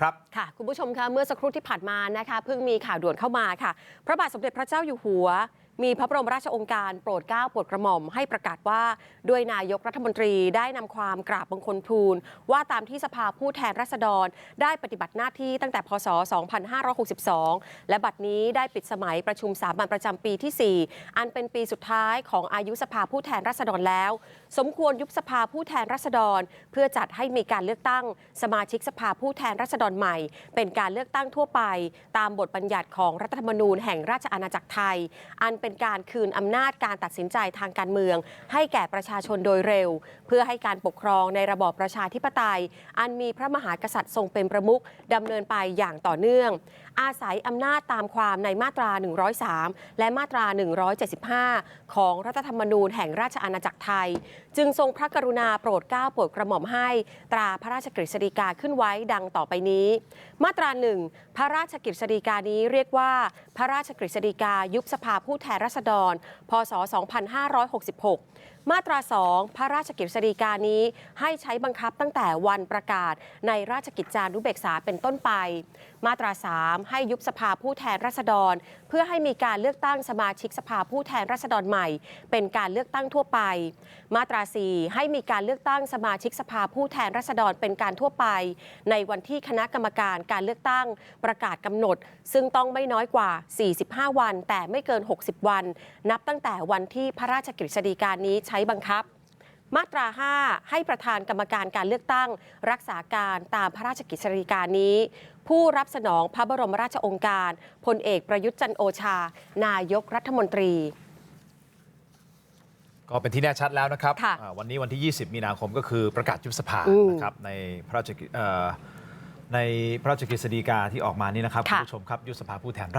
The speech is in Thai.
ครับค่ะคุณผู้ชมคะเมื่อสักครู่ที่ผ่านมานะคะเพิ่งมีข่าวด่วนเข้ามาค่ะ พระบาทสมเด็จพระเจ้าอยู่หัว มีพระบรมราชองค์การโปรดเกล้าโปรดกระหม่อมให้ประกาศว่าด้วยนายกรัฐมนตรีได้นำความกราบบังคลทูล ว่าตามที่สภาผู้แทนราษฎร ได้ปฏิบัติหน้าที่ตั้งแต่พศ 2562 และบัดนี้ได้ปิดสมัยประชุมสามัญประจำปีที่ 4 อันเป็นปีสุดท้ายของอายุสภาผู้แทนราษฎรแล้ว สมควรยุบสภาผู้แทนราษฎร เพื่อจัดให้มีการเลือกตั้ง สมาชิกสภาผู้แทนราษฎรใหม่ เป็นการเลือกตั้งทั่วไป ตามบทบัญญัติของรัฐธรรมนูญแห่งราชอาณาจักรไทย อันเป็นการคืนอำนาจการตัดสินใจทางการเมือง ให้แก่ประชาชนโดยเร็ว เพื่อให้การปกครองในระบอบประชาธิปไตย อันมีพระมหากษัตริย์ทรงเป็นประมุขดำเนินไปอย่างต่อเนื่อง อาศัยอำนาจตามความในมาตรา 103 และมาตรา 175 ของรัฐธรรมนูญแห่งราชอาณาจักรไทย จึงทรงพระกรุณาโปรดเกล้าโปรดกระหม่อมให้ ตราพระราชกฤษฎีกาขึ้นไว้ดังต่อไปนี้ มาตราหนึ่งพระราชกฤษฎีกานี้เรียกว่า พระราชกฤษฎีกายุบสภาผู้แทนราษฎร พศ 2566มาตรา 2 พระราชกฤษฎีกานี้ให้ใช้บังคับตั้งแต่วันประกาศในราชกิจจานุเบกษาเป็นต้นไป มาตรา 3 ให้ยุบสภาผู้แทนราษฎร เพื่อให้มีการเลือกตั้งสมาชิกสภาผู้แทนราษฎรใหม่ เป็นการเลือกตั้งทั่วไป มาตรา 4 ให้มีการเลือกตั้งสมาชิกสภาผู้แทนราษฎรเป็นการทั่วไป ในวันที่คณะกรรมการการเลือกตั้งประกาศกำหนด ซึ่งต้องไม่น้อยกว่า 45 วัน แต่ไม่เกิน 60 วัน นับตั้งแต่วันที่พระราชกฤษฎีกานี้ใช้บังคับ มาตรา 5 ให้ประธานกรรมการการเลือกตั้ง รักษาการตามพระราชกฤษฎีกานี้ ผู้รับสนองพระบรมราชโองการพลเอกประยุทธ์จันทร์โอชา นายกรัฐมนตรีก็เป็นที่แน่ชัดแล้วนะครับค่ะอ่าวันนี้วันที่ 20 มีนาคมก็คือประกาศยุบสภาอืมนะครับในพระราชกิเอ่อในพระราชกฤษฎีกาที่ออกมานี่นะครับค่ะคุณผู้ชมครับยุบสภาผู้แทน